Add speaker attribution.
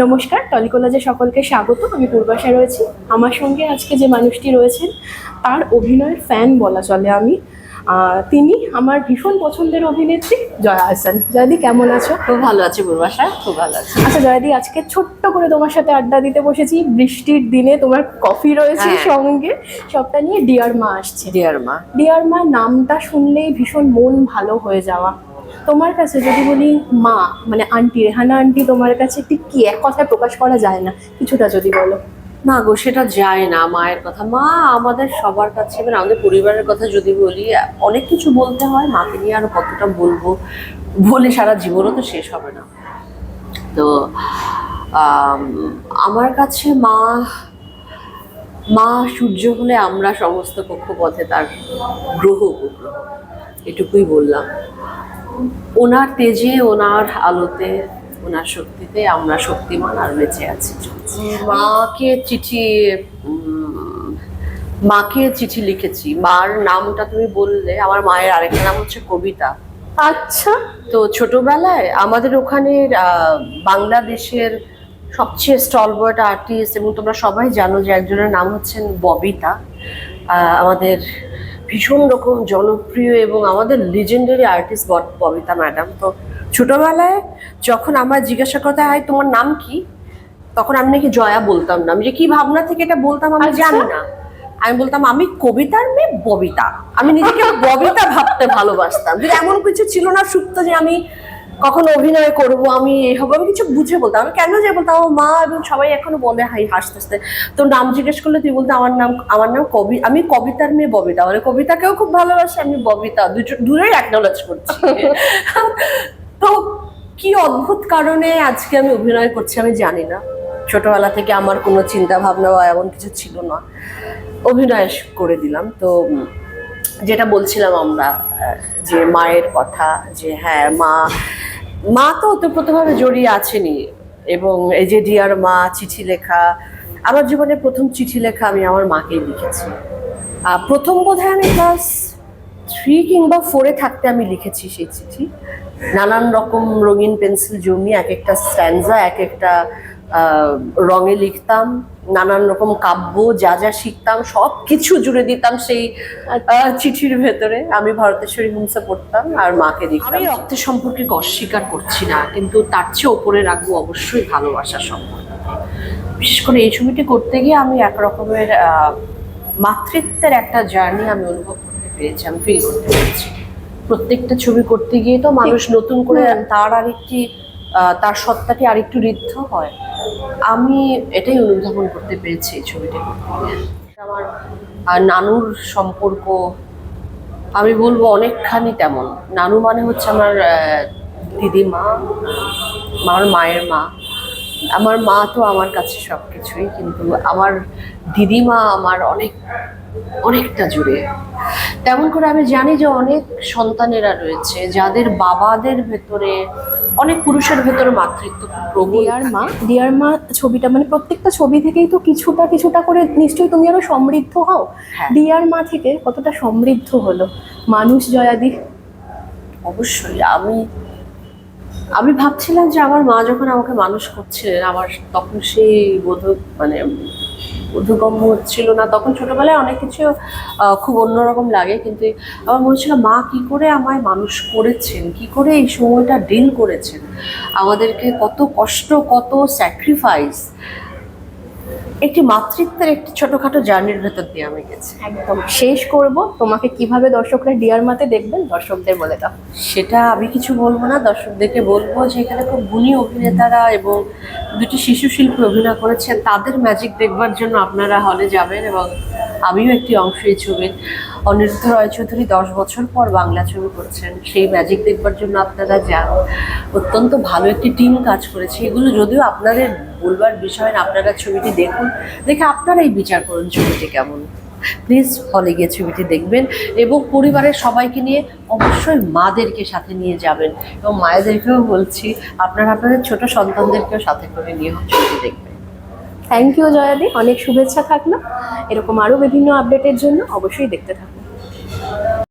Speaker 1: নমস্কার টলি টলিকোলাজে সকলকে স্বাগত। আমি পূর্বাশায় রয়েছি। আমার সঙ্গে আজকে যে মানুষটি রয়েছেন তার অভিনয়ের ফ্যান বলা চলে আমি। তিনি আমার ভীষণ পছন্দের অভিনেত্রী জয়া হাসান। জয়াদি কেমন আছো?
Speaker 2: খুব ভালো আছি পূর্বাশা খুব ভালো আছি।
Speaker 1: আচ্ছা জয়াদি আজকে ছোট্ট করে তোমার সাথে আড্ডা দিতে বসেছি। বৃষ্টির দিনে তোমার কফি রয়েছে
Speaker 2: হ্যাঁ।
Speaker 1: সঙ্গে। সবটা নিয়ে ডিয়ার মা আসছে।
Speaker 2: ডিয়ার মা।
Speaker 1: ডিয়ার মা নামটা শুনলেই ভীষণ মন ভালো হয়ে যাওয়া। তোমার কাছে যদি বলি মা মানে আন্টি রেহানা আন্টি তোমার কাছে ঠিক কি? এক কথায় প্রকাশ করা যায় না। কিছুটা যদি বলো।
Speaker 2: না গো, সেটা যায় না মায়ের কথা। মা আমাদের সবার কাছে মানে আমাদের পরিবারের কথা যদি বলি, অনেক কিছু বলতে হয়, মাকে নিয়ে আরও কতটা বলব বলে সারা জীবনও তো শেষ হবে না। তো আমার কাছে মা মা সূর্য হলে আমরা সমস্ত কক্ষপথে তার গ্রহ উপগ্রহ। এটুকুই বললাম। ওনার তেজে ওনার আলোতে ওনার শক্তিতে আমরা শক্তিমান আর বেঁচে আছি। মাকে চিঠি মাকে চিঠি লিখেছি। মার নামটা তুমি বললে আমার মায়ের আরেকটা নাম হচ্ছে কবিতা।
Speaker 1: আচ্ছা।
Speaker 2: তো ছোটবেলায় আমাদের ওখানে বাংলাদেশের সবচেয়ে স্টলবার্ট আর্টিস্ট এবং তোমরা সবাই জানো যে একজনের নাম হচ্ছেন ববিতা। আহ, আমাদের ভীষণ রকম জনপ্রিয় এবং আমাদের লিজেন্ডারি আর্টিস্ট ববিতা ম্যাডাম তো ছোটোবেলায় যখন আমার জিজ্ঞাসা করতে হয় তোমার নাম কি? তখন আমি নাকি জয়া বলতাম না। আমি যে কি ভাবনা থেকে এটা বলতাম আমি
Speaker 1: আচ্ছা।
Speaker 2: জানি না। আমি বলতাম আমি কবিতার মেয়ে ববিতা। আমি নিজেকে ববিতা ভাবতে ভালোবাসতাম। যদি এমন কিছু ছিল না সুপ্ত যে আমি কখনো অভিনয় করব, আমি এই হব আমি কিছু বুঝে বলতাম আমি কেন যে বলতাম আমার মা এবং সবাই এখনও বলে হাই হাসতে হাসতে। তোর নাম জিজ্ঞেস করলে তুই বলতে আমার নাম আমার নাম কবি, আমি কবিতার মেয়ে ববিতা। মানে কবিতাকেও খুব ভালোবাসি, আমি ববিতা। দুটো দূরেই অ্যাকনোলেজ করছি। তো কি অদ্ভুত কারণে আজকে আমি অভিনয় করছি আমি জানি না। ছোটবেলা থেকে আমার কোনো চিন্তা ভাবনা বা এমন কিছু ছিল না। অভিনয় করে দিলাম। তো যেটা বলছিলাম আমরা যে মায়ের কথা, যে হ্যাঁ মা মা তো ওতপ্রোতভাবে জড়িয়ে আছেনই। এবং এই যে ডিয়ার মা, চিঠি লেখা, আমার জীবনে প্রথম চিঠি লেখা আমি আমার মাকেই লিখেছি। প্রথম বোধহয় আমি ক্লাস থ্রি কিংবা ফোরে থাকতে আমি লিখেছি সেই চিঠি। নানান রকম রঙিন পেন্সিল জমিয়ে এক একটা স্ট্যান্ডা এক একটা রঙে লিখতাম। নানান রকম কাব্য যা যা শিখতাম সব কিছু জুড়ে দিতাম সেই চিঠির ভেতরে। আমি ভারতেশ্বরী হুমসে পড়তাম আর মাকে দিতাম আমি রক্তের সম্পর্কে অস্বীকার করছি না কিন্তু তার চেয়ে ওপরে রাখব অবশ্যই ভালোবাসা সম্পর্ক। বিশেষ করে এই ছবিটি করতে গিয়ে আমি এক রকমের মাতৃত্বের একটা জার্নি আমি অনুভব করতে পেরেছি আমি ফিল করতে পেরেছি। প্রত্যেকটা ছবি করতে গিয়ে তো মানুষ নতুন করে তার আরেকটি তার সত্তাটি আরেকটু ঋদ্ধ হয়। আমি এটাই অনুধাবন করতে পেরেছি এই ছবিটি আমার নানুর সম্পর্ক, আমি বলব অনেকখানি তেমন। নানু মানে হচ্ছে আমার দিদিমা আমার মায়ের মা। আমার মা তো আমার কাছে সব কিছুই কিন্তু আমার দিদিমা আমার অনেক, অনেকটা জুড়ে। তেমন করে আমি জানি যে অনেক সন্তানেরা রয়েছে যাদের বাবাদের ভেতরে অনেক পুরুষের ভেতরে মাতৃত্ব
Speaker 1: ডিয়ার মা ডিয়ার মা ছবিটা মানে প্রত্যেকটা ছবি থেকেই তো কিছুটা কিছুটা করে নিশ্চয়ই তুমি আরও সমৃদ্ধ হও।
Speaker 2: হ্যাঁ।
Speaker 1: ডিয়ার মা থেকে কতটা সমৃদ্ধ হলো? মানুষ জয়াদি।
Speaker 2: অবশ্যই আমি আমি ভাবছিলাম যে আমার মা যখন আমাকে মানুষ করছিলেন আমার তখন সেই বোধ মানে বোধগম্য হচ্ছিল না। তখন ছোটবেলায় অনেক কিছু খুব অন্যরকম লাগে। কিন্তু আমার মনে হচ্ছিল, মা, কি করে আমায় মানুষ করেছেন? কি করে এই সময়টা ডিল করেছেন? আমাদেরকে কত কষ্ট, কত স্যাক্রিফাইস একটি মাতৃত্বের একটি ছোটখাটো জার্নির ভেতর দিয়ে আমি গেছি।
Speaker 1: একদম। শেষ করব। তোমাকে কীভাবে দর্শকরা ডিয়ার মাতে দেখবেন? দর্শকদের বলে দাও।
Speaker 2: সেটা আমি কিছু বলব না। দর্শকদেরকে বলব যে এখানে খুব গুণী অভিনেতারা এবং দুটি শিশু শিল্পী অভিনয় করেছেন। তাদের ম্যাজিক দেখবার জন্য আপনারা হলে যাবেন এবং আমিও একটি অংশ এই ছবির। অনিরুদ্ধ রয় চৌধুরী দশ বছর পর বাংলা ছবি করছেন। সেই ম্যাজিক দেখবার জন্য আপনারা যান। অত্যন্ত ভালো একটি টিম কাজ করেছে। এগুলো যদিও আপনাদের বলবার বিষয় না, আপনারা ছবিটি দেখুন। দেখে আপনারাই বিচার করুন ছবিটি কেমন। প্লিজ হলে গিয়ে ছবিটি দেখবেন এবং পরিবারের সবাইকে নিয়ে অবশ্যই মাদেরকে সাথে নিয়ে যাবেন। এবং মায়েদেরকেও বলছি, আপনারা আপনাদের ছোট সন্তানদেরকেও সাথে করে নিয়ে ছবিটি দেখবেন।
Speaker 1: থ্যাংক ইউ জয়াদি অনেক শুভেচ্ছা থাকল। এরকম আরও বিভিন্ন আপডেটের জন্য অবশ্যই দেখতে থাকুন।